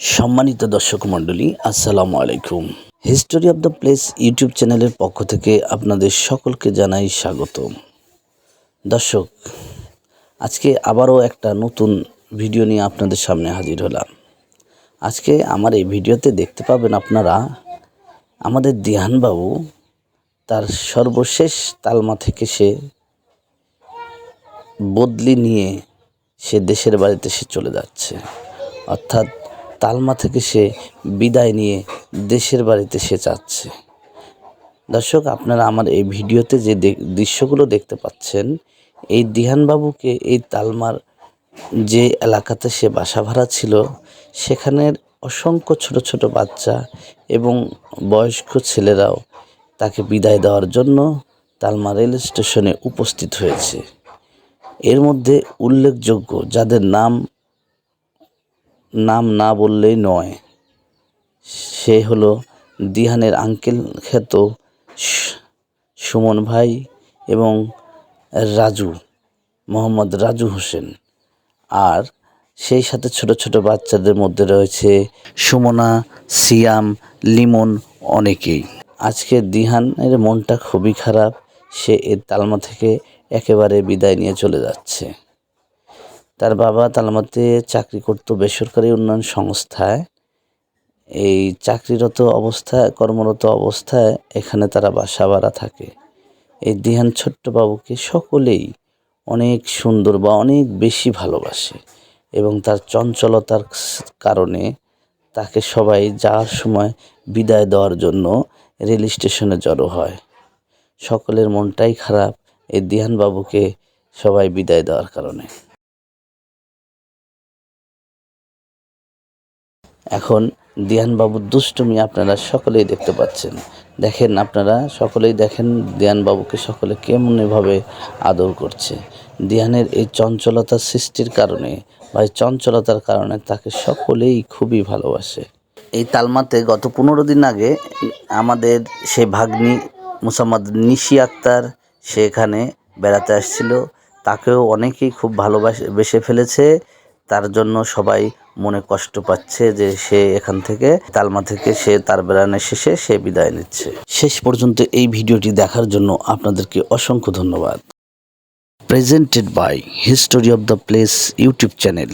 সম্মানিত দর্শক মণ্ডলী, আসসালামু আলাইকুম। History of the place YouTube চ্যানেলের পক্ষ থেকে আপনাদের সকলকে জানাই স্বাগত দর্শক, আজকে আবারও একটা নতুন ভিডিও নিয়ে আপনাদের সামনে হাজির হলাম। আজকে আমার এই ভিডিওতে দেখতে পাবেন আপনারা আমাদের দিহানবাবু, তার সর্বশেষ তালমা থেকে সে বদলি নিয়ে সে দেশের বাড়িতে সে চলে যাচ্ছে। অর্থাৎ তালমা থেকে সে বিদায় নিয়ে দেশের বাড়িতে সে যাচ্ছে। দর্শক, আপনারা আমার এই ভিডিওতে যে দৃশ্যগুলো দেখতে পাচ্ছেন, এই দিহানবাবুকে এই তালমার যে এলাকাতে সে বাসা ভাড়া ছিল, সেখানের অসংখ্য ছোট ছোট বাচ্চা এবং বয়স্ক ছেলেরাও তাকে বিদায় দেওয়ার জন্য তালমা রেল স্টেশনে উপস্থিত হয়েছে। এর মধ্যে উল্লেখযোগ্য যাদের নাম নাম না বললেই নয়। সে হলো দিহানের আঙ্কেল খ্যাত সুমন ভাই এবং রাজু, মোহাম্মদ রাজু হোসেন। আর সেই সাথে ছোট ছোট বাচ্চাদের মধ্যে রয়েছে সুমনা, সিয়াম, লিমন অনেকেই। আজকে দিহানের মনটা খুবই খারাপ, সে এর তালমা থেকে একেবারে বিদায় নিয়ে চলে যাচ্ছে। তার বাবা তালমাতে চাকরি করত বেসরকারি উন্নয়ন সংস্থায়। এই চাকরিরত অবস্থায়, কর্মরত অবস্থায় এখানে তারা বাসা ভাড়া থাকে। এই দিহান ছোট্ট বাবুকে সকলেই অনেক সুন্দর বা অনেক বেশি ভালোবাসে এবং তার চঞ্চলতার কারণে তাকে সবাই যাওয়ার সময় বিদায় দেওয়ার জন্য রেল স্টেশনে জড়ো হয়। সকলের মনটাই খারাপ এই দিহান বাবুকে সবাই বিদায় দেওয়ার কারণে। এখন দিয়ানবাবুর দুষ্টুমি আপনারা সকলেই দেখতে পাচ্ছেন। দেখেন আপনারা, সকলেই দেখেন দিয়ানবাবুকে সকলে কেমনভাবে আদর করছে। দিয়ানের এই চঞ্চলতার সৃষ্টির কারণে বা এই চঞ্চলতার কারণে তাকে সকলেই খুবই ভালোবাসে। এই তালমাতে গত পনেরো দিন আগে আমাদের সেই ভাগ্নি মুসাম্মদ নিশি আক্তার, সে এখানে বেড়াতে আসছিল। তাকেও অনেকেই খুব ভালোবাসে বেসে ফেলেছে। তার জন্য সবাই মনে কষ্ট পাচ্ছে যে সে এখান থেকে তালমা থেকে সে তার বেড়ানোর শেষে সে বিদায় নিচ্ছে। শেষ পর্যন্ত এই ভিডিওটি দেখার জন্য আপনাদেরকে অসংখ্য ধন্যবাদ। Presented by history of the place YouTube channel